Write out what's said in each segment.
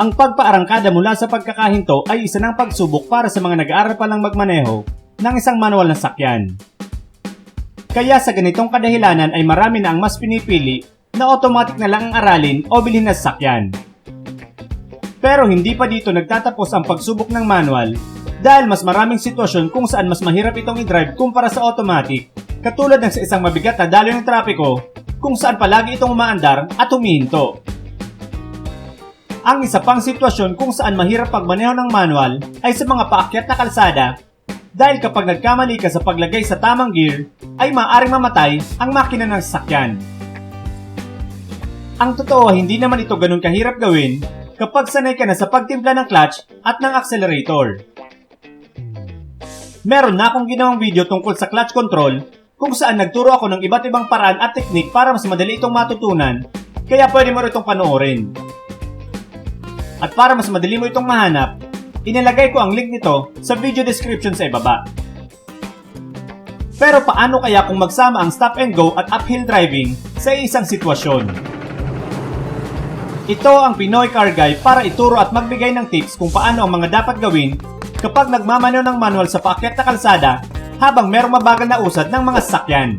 Ang pagpaarangkada mula sa pagkakahinto ay isa ng pagsubok para sa mga nag-aaral pa lang magmaneho ng isang manual na sakyan. Kaya sa ganitong kadahilanan ay marami na ang mas pinipili na automatic na lang ang aralin o bilhin na sasakyan. Pero hindi pa dito nagtatapos ang pagsubok ng manual dahil mas maraming sitwasyon kung saan mas mahirap itong i-drive kumpara sa automatic katulad ng sa isang mabigat na daloy ng trapiko kung saan palagi itong umaandar at humihinto. Ang isa pang sitwasyon kung saan mahirap pagmaneho ng manual ay sa mga paakyat na kalsada dahil kapag nagkamali ka sa paglagay sa tamang gear ay maaaring mamatay ang makina ng sasakyan. Ang totoo hindi naman ito ganun kahirap gawin kapag sanay ka na sa pagtimpla ng clutch at ng accelerator. Meron na akong ginawang video tungkol sa clutch control kung saan nagturo ako ng iba't ibang paraan at teknik para mas madali itong matutunan kaya pwede mo rin itong panoorin. At para mas madali mo itong mahanap, inilagay ko ang link nito sa video description sa ibaba. Pero paano kaya kung magsama ang stop and go at uphill driving sa isang sitwasyon? Ito ang Pinoy Car Guy para ituro at magbigay ng tips kung paano ang mga dapat gawin kapag nagmamaneho ng manual sa paakyat na kalsada habang merong mabagal na usad ng mga sasakyan.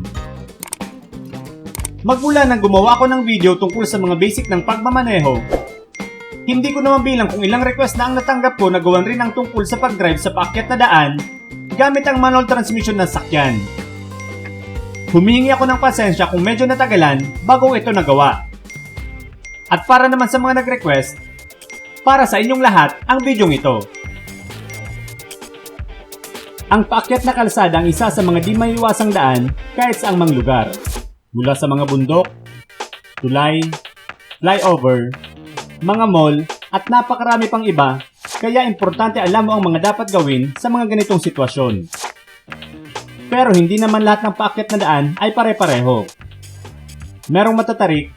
Magmula nang gumawa ako ng video tungkol sa mga basic ng pagmamaneho, hindi ko naman bilang kung ilang request na ang natanggap ko na gawan rin ang tungkol sa pag-drive sa paakyat na daan gamit ang manual transmission ng sakyan. Humingi ako ng pasensya kung medyo natagalan bago ito nagawa. At para naman sa mga nag-request, para sa inyong lahat ang bidyong ito. Ang paakyat na kalsada ang isa sa mga di maiiwasang daan kahit sa mang lugar. Mula sa mga bundok, tulay, flyover, mga mall, at napakarami pang iba, kaya importante alam mo ang mga dapat gawin sa mga ganitong sitwasyon. Pero hindi naman lahat ng paakyat na daan ay pare-pareho. Merong matatarik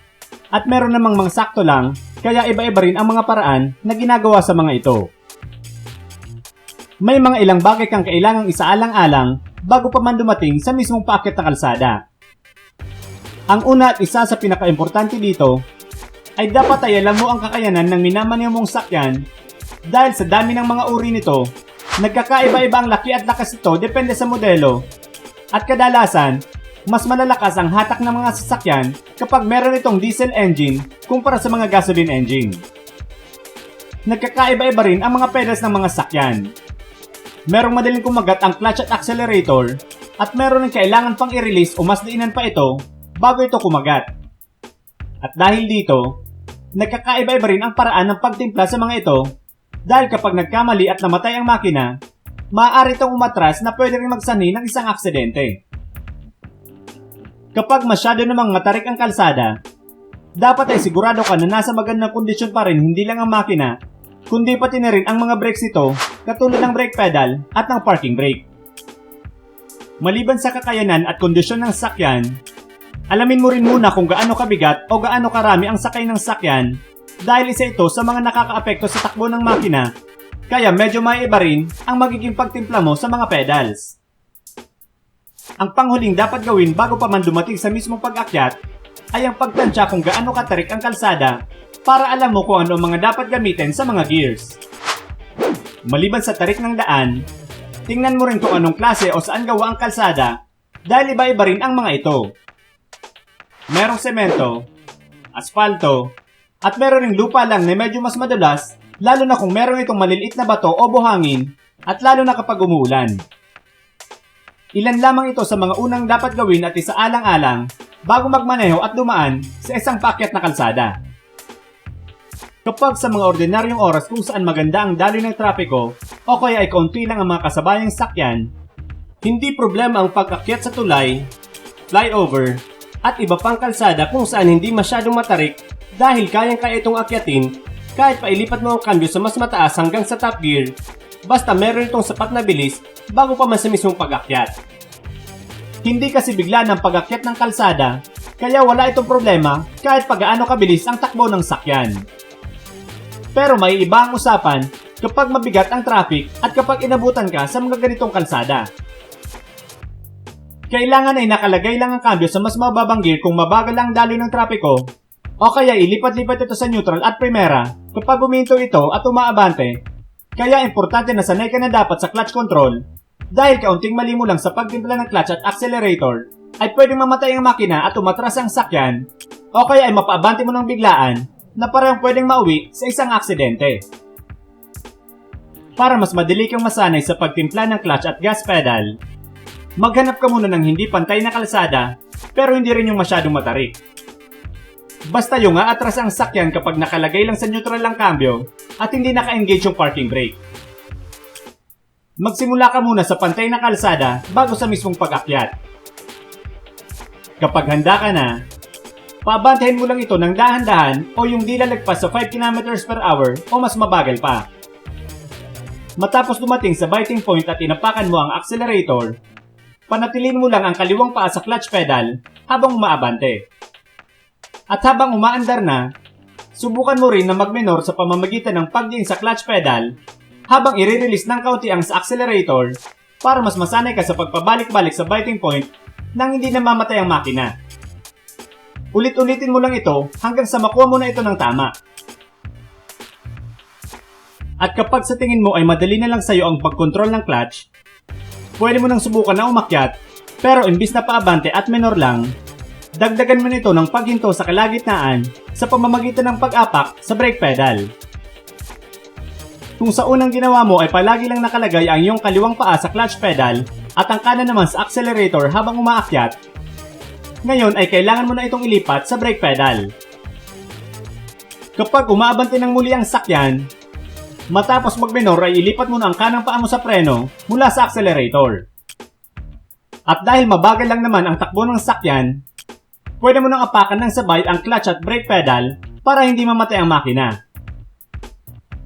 at meron namang mga sakto lang, kaya iba-iba rin ang mga paraan na ginagawa sa mga ito. May mga ilang bagay kang kailangang isaalang-alang bago pa man dumating sa mismong paakyat na kalsada. Ang una at isa sa pinaka-importante dito ay dapat ay alam mo ang kakayanan ng minamaneho mong sakyan dahil sa dami ng mga uri nito, nagkakaiba-iba ang laki at lakas nito depende sa modelo at kadalasan, mas malalakas ang hatak ng mga sasakyan kapag meron itong diesel engine kumpara sa mga gasoline engine. Nagkakaiba-iba rin ang mga pedals ng mga sakyan. Merong madaling kumagat ang clutch at accelerator at meron ng kailangan pang i-release o mas diinan pa ito bago ito kumagat. At dahil dito, nagkakaiba-iba rin ang paraan ng pagtimpla sa mga ito dahil kapag nagkamali at namatay ang makina, maaari itong umatras na pwede rin magsanhi ng isang aksidente. Kapag masyado namang matarik ang kalsada, dapat ay sigurado ka na nasa magandang kondisyon pa rin hindi lang ang makina, kundi pati na rin ang mga brakes nito katulad ng brake pedal at ng parking brake. Maliban sa kakayanan at kondisyon ng sakyan, alamin mo rin muna kung gaano kabigat o gaano karami ang sakay ng sakyan dahil isa ito sa mga nakakaapekto sa takbo ng makina kaya medyo maiiba rin ang magiging pagtimpla mo sa mga pedals. Ang panghuling dapat gawin bago pa man dumating sa mismong pag-akyat ay ang pagtansya kung gaano katarik ang kalsada para alam mo kung ano ang mga dapat gamitin sa mga gears. Maliban sa tarik ng daan, tingnan mo rin kung anong klase o saan gawa ang kalsada dahil iba-iba rin ang mga ito. Merong semento, asfalto, at meron ring lupa lang na medyo mas madulas lalo na kung meron itong maliliit na bato o buhangin at lalo na kapag umuulan. Ilan lamang ito sa mga unang dapat gawin at isaalang-alang bago magmaneho at dumaan sa isang pakyat na kalsada. Kapag sa mga ordinaryong oras kung saan maganda ang daloy ng trapiko o kaya ay kaunti lang ang mga kasabayang sakyan, hindi problema ang pag-akyat sa tulay, flyover, at iba pang kalsada kung saan hindi masyadong matarik dahil kayang-kaya itong akyatin kahit pailipat mo ang cambio sa mas mataas hanggang sa top gear basta meron itong sapat na bilis bago pa man sa mismong pag-akyat. Hindi kasi bigla ng pag-akyat ng kalsada kaya wala itong problema kahit pagaano kabilis ang takbo ng sakyan. Pero may iba ang usapan kapag mabigat ang traffic at kapag inabutan ka sa mga ganitong kalsada. Kailangan ay nakalagay lang ang cambio sa mas mababang gear kung mabagal ang daloy ng trapiko O kaya ilipat-lipat ito sa neutral at primera kapag huminto ito at umaabante. Kaya importante na sanay ka na dapat sa clutch control dahil kaunting mali mo lang sa pagtimpla ng clutch at accelerator ay pwedeng mamatay ang makina at umatras ang sakyan o kaya ay mapaabante mo ng biglaan na parang pwedeng mauwi sa isang aksidente. Para mas madali kang masanay sa pagtimpla ng clutch at gas pedal, maghanap ka muna ng hindi pantay na kalsada pero hindi rin yung masyadong matarik. Basta yung aatras ang sakyan kapag nakalagay lang sa neutral ang cambio at hindi naka-engage yung parking brake. Magsimula ka muna sa pantay na kalsada bago sa mismong pag-akyat. Kapag handa ka na, paabantahin mo lang ito ng dahan-dahan o yung di lalagpas sa 5 km per hour o mas mabagal pa. Matapos dumating sa biting point at inapakan mo ang accelerator, panatilin mo lang ang kaliwang paa sa clutch pedal habang umaabante. At habang umaandar na, subukan mo rin na magmenor sa pamamagitan ng pagdiin sa clutch pedal habang i-release ng kaunti ang sa accelerator para mas masanay ka sa pagpabalik-balik sa biting point nang hindi namamatay ang makina. Ulit-ulitin mo lang ito hanggang sa makuha mo na ito ng tama. At kapag sa tingin mo ay madali na lang sa'yo ang pagkontrol ng clutch, pwede mo nang subukan na umakyat, pero imbis na paabante at menor lang, dagdagan mo nito ng paghinto sa kalagitnaan sa pamamagitan ng pag-apak sa brake pedal. Kung sa unang ginawa mo ay palagi lang nakalagay ang iyong kaliwang paa sa clutch pedal at ang kanan naman sa accelerator habang umaakyat, ngayon ay kailangan mo na itong ilipat sa brake pedal. Kapag umaabante ng muli ang sakyan, matapos magmenor ay ilipat mo na ang kanang paa mo sa preno mula sa accelerator. At dahil mabagal lang naman ang takbo ng sakyan, pwede mo nang apakan ng sabay ang clutch at brake pedal para hindi mamatay ang makina.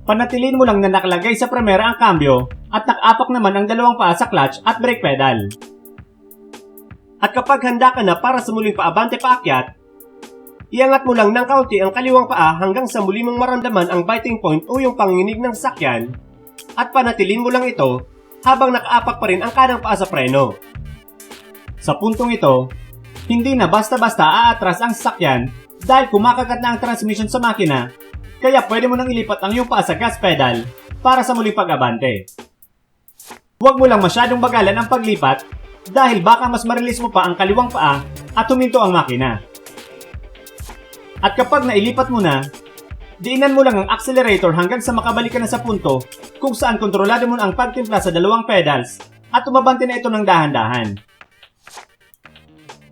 Panatilin mo lang na nakalagay sa primera ang cambio at nakapak naman ang dalawang paa sa clutch at brake pedal. At kapag handa ka na para sa muling paabante paakyat, iangat mo lang ng kaunti ang kaliwang paa hanggang sa muli mong maramdaman ang biting point o yung panginginig ng sakyan at panatilin mo lang ito habang nakaapak pa rin ang kanang paa sa preno. Sa puntong ito, hindi na basta-basta aatras ang sakyan dahil kumakagat na ang transmission sa makina kaya pwede mo nang ilipat ang iyong paa sa gas pedal para sa muling pag-abante. Huwag mo lang masyadong bagalan ang paglipat dahil baka mas marilis mo pa ang kaliwang paa at huminto ang makina. At kapag nailipat mo na, diinan mo lang ang accelerator hanggang sa makabalik ka na sa punto kung saan kontrolado mo ang pagtimpla sa dalawang pedals at umabante na ito ng dahan-dahan.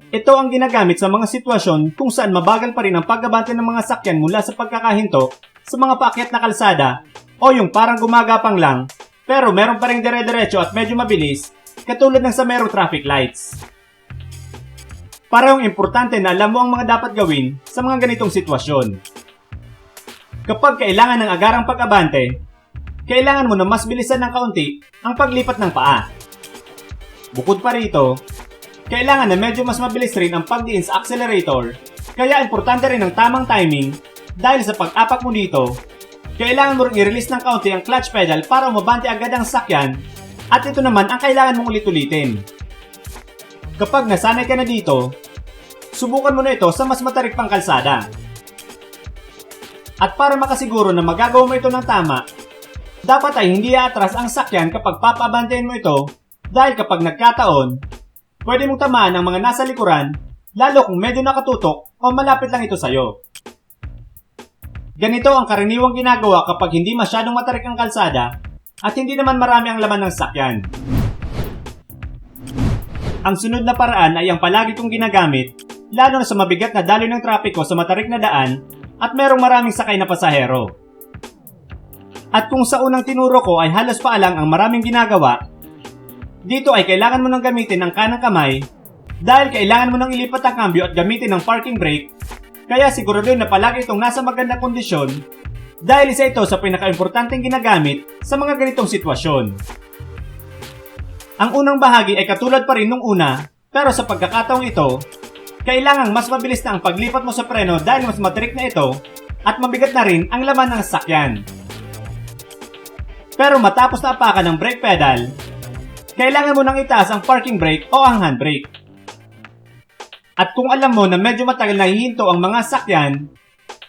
Ito ang ginagamit sa mga sitwasyon kung saan mabagal pa rin ang pagabante ng mga sakyan mula sa pagkakahinto sa mga paakyat na kalsada o yung parang gumagapang lang pero meron pa rin dire-diretso at medyo mabilis katulad ng sa merong traffic lights. Parang importante na alam mo ang mga dapat gawin sa mga ganitong sitwasyon. Kapag kailangan ng agarang pag-abante, kailangan mo na mas bilisan ng kaunti ang paglipat ng paa. Bukod pa rito, kailangan na medyo mas mabilis rin ang pagdiin sa accelerator, kaya importante rin ang tamang timing dahil sa pag-apak mo dito, kailangan mo rin i-release ng kaunti ang clutch pedal para umabante agad ang sakyan at ito naman ang kailangan mong ulit-ulitin. Kapag nasanay ka na dito, subukan mo na ito sa mas matarik pang kalsada. At para makasiguro na magagawa mo ito ng tama, dapat ay hindi aatras ang sakyan kapag papabantayin mo ito dahil kapag nagkataon, pwede mong tamaan ang mga nasa likuran lalo kung medyo nakatutok o malapit lang ito sa'yo. Ganito ang karaniwang ginagawa kapag hindi masyadong matarik ang kalsada at hindi naman marami ang laman ng sakyan. Ang sunod na paraan ay ang palagi kong ginagamit, lalo na sa mabigat na daloy ng trapiko sa matarik na daan at merong maraming sakay na pasahero. At kung sa unang tinuro ko ay halos paalang ang maraming ginagawa, dito ay kailangan mo nang gamitin ang kanang kamay dahil kailangan mo nang ilipat ang cambio at gamitin ang parking brake kaya siguraduhin na palagi itong nasa magandang kondisyon dahil isa ito sa pinaka-importanteng ginagamit sa mga ganitong sitwasyon. Ang unang bahagi ay katulad pa rin nung una, pero sa pagkakataong ito, kailangang mas mabilis na ang paglipat mo sa preno dahil mas matirik na ito at mabigat na rin ang laman ng sakyan. Pero matapos na apakan ng brake pedal, kailangan mo nang itaas ang parking brake o ang handbrake. At kung alam mo na medyo matagal na hihinto ang mga sakyan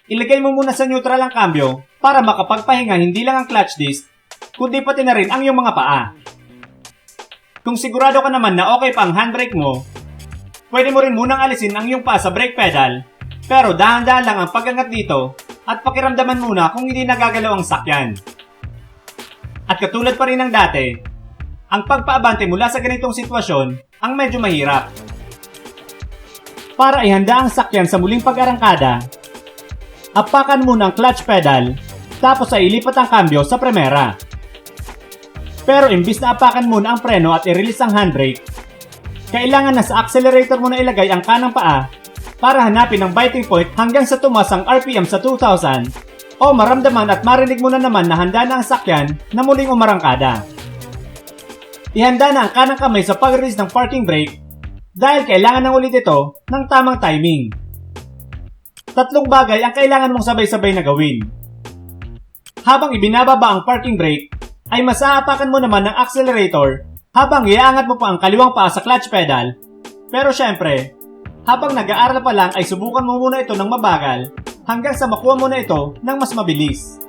ilagay mo muna sa neutral ang cambio para makapagpahinga hindi lang ang clutch disc, kundi pati na rin ang iyong mga paa. Kung sigurado ka naman na okay pa ang handbrake mo, pwede mo rin munang alisin ang iyong paa sa brake pedal, pero dahan-dahan lang ang pag-angat dito at pakiramdaman muna kung hindi nagagalaw ang sakyan. At katulad pa rin ng dati, ang pagpaabante mula sa ganitong sitwasyon ang medyo mahirap. Para ihanda ang sakyan sa muling pag-arangkada, apakan muna ang clutch pedal tapos ay ilipat ang cambio sa primera. Pero imbis na apakan muna ang preno at i-release ang handbrake, kailangan na sa accelerator mo na ilagay ang kanang paa para hanapin ang biting point hanggang sa tumas ang RPM sa 2,000 o maramdaman at marinig mo na naman na handa na ang sakyan na muling umarangkada. Ihanda na ang kanang kamay sa pag-release ng parking brake dahil kailangan ng ulit ito ng tamang timing. Tatlong bagay ang kailangan mong sabay-sabay na gawin. Habang ibinababa ang parking brake, ay masaapakan mo naman ng accelerator habang iaangat mo pa ang kaliwang paa sa clutch pedal. Pero syempre, habang nag-aaral pa lang ay subukan mo muna ito ng mabagal hanggang sa makuha mo na ito ng mas mabilis.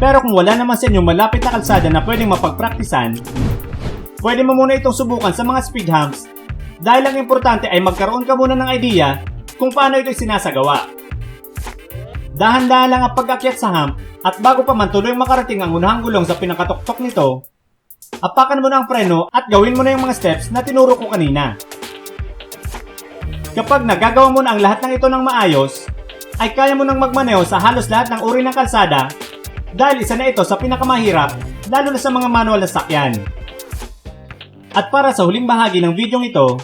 Pero kung wala naman sa inyo malapit na kalsada na pwedeng mapagpraktisan, pwede mo muna itong subukan sa mga speed humps dahil ang importante ay magkaroon ka muna ng idea kung paano ito sinasagawa. Dahan-dahan lang ang pag-akyat sa hump at bago pa man tuloy makarating ang unahang gulong sa pinakatuktok nito, apakan mo na ang preno at gawin mo na yung mga steps na tinuro ko kanina. Kapag nagagawa mo na ang lahat ng ito ng maayos, ay kaya mo nang magmaneho sa halos lahat ng uri ng kalsada dahil isa na ito sa pinakamahirap lalo na sa mga manual na sakyan. At para sa huling bahagi ng video ito,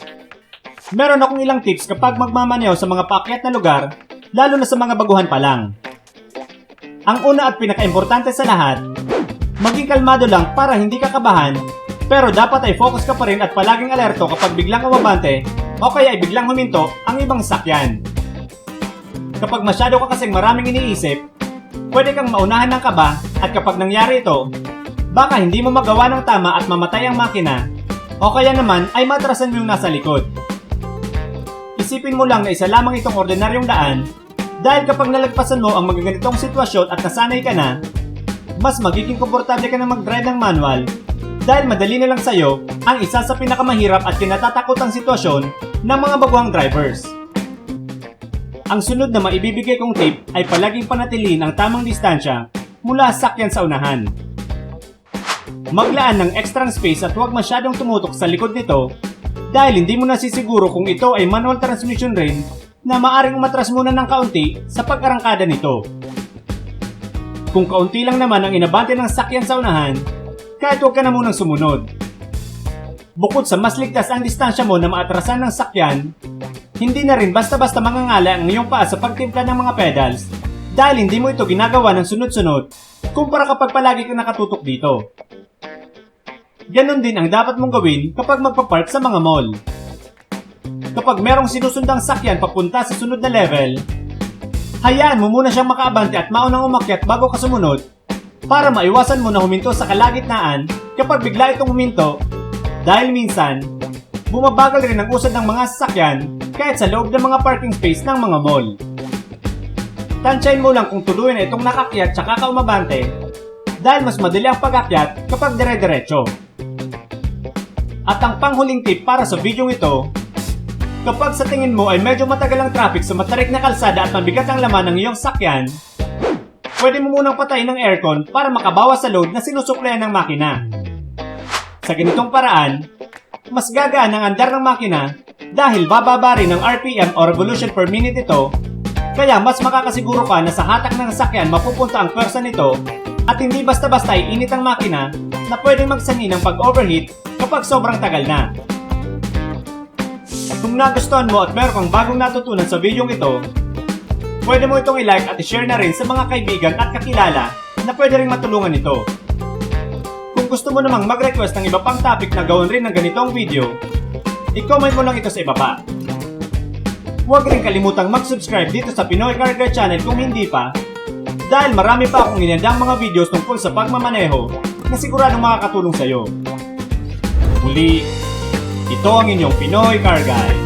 meron akong ilang tips kapag magmamaneho sa mga paakyat na lugar lalo na sa mga baguhan pa lang. Ang una at pinakaimportante sa lahat, maging kalmado lang para hindi ka kabahan pero dapat ay focus ka pa rin at palaging alerto kapag biglang umabante o kaya ay biglang huminto ang ibang sakyan. Kapag masyado ka kasing maraming iniisip, pwede kang maunahan ng kaba at kapag nangyari ito, baka hindi mo magawa ng tama at mamatay ang makina o kaya naman ay matrasan mo yung nasa likod. Isipin mo lang na isa lamang itong ordinaryong daan dahil kapag nalagpasan mo ang magaganitong sitwasyon at nasanay ka na, mas magiging komportable ka na mag-drive ng manual dahil madali na lang sa'yo ang isa sa pinakamahirap at kinatatakotang sitwasyon ng mga baguhang drivers. Ang sunod na maibibigay kong tip ay palaging panatilihin ang tamang distansya mula sa sakyan sa unahan. Maglaan ng extra space at huwag masyadong tumutok sa likod nito dahil hindi mo nasisiguro kung ito ay manual transmission rin na maaring umatras muna ng kaunti sa pag-arangkada nito. Kung kaunti lang naman ang inabante ng sakyan sa unahan, kahit huwag ka na munang sumunod. Bukod sa mas ligtas ang distansya mo na maatrasan ng sakyan, hindi na rin basta-basta mangangala ang iyong paa sa pagtimpla ng mga pedals dahil hindi mo ito ginagawa ng sunod-sunod kumpara kapag palagi kang nakatutok dito. Ganon din ang dapat mong gawin kapag magpapark sa mga mall. Kapag merong sinusundang sakyan papunta sa sunod na level, hayaan mo muna siyang makaabante at maunang umakyat bago ka sumunod para maiwasan mo na huminto sa kalagitnaan kapag bigla itong huminto dahil minsan, bumabagal rin ang usad ng mga sasakyan kahit sa loob ng mga parking space ng mga mall. Tansyahin mo lang kung tuluyan itong nakakyat tsaka kaumabante dahil mas madali ang pag-akyat kapag dire-diretso. At ang panghuling tip para sa video ito, kapag sa tingin mo ay medyo matagal ang traffic sa matarik na kalsada at mabigat ang laman ng iyong sakyan, pwede mo munang patayin ng aircon para makabawas sa load na sinusuklayan ng makina. Sa ganitong paraan, mas gagaan ang andar ng makina dahil bababa rin ng RPM o revolution per minute ito, kaya mas makakasiguro ka na sa hatak ng sasakyan mapupunta ang pwersa nito at hindi basta-basta iinit ang makina na pwedeng magsani ng pag-overheat kapag sobrang tagal na. Kung nagustuhan mo at meron kang bagong natutunan sa video ito, pwede mo itong i-like at i-share na rin sa mga kaibigan at kakilala na pwede rin matulungan ito. Kung gusto mo namang mag-request ng iba pang topic na gawin rin ng ganitong video, i-comment mo lang ito sa ibaba. Huwag rin kalimutang mag-subscribe dito sa Pinoy Car Guide Channel kung hindi pa, dahil marami pa akong inandang mga videos tungkol sa pagmamaneho na siguradong makakatulong sa iyo. Muli, ito ang inyong Pinoy Car Guide.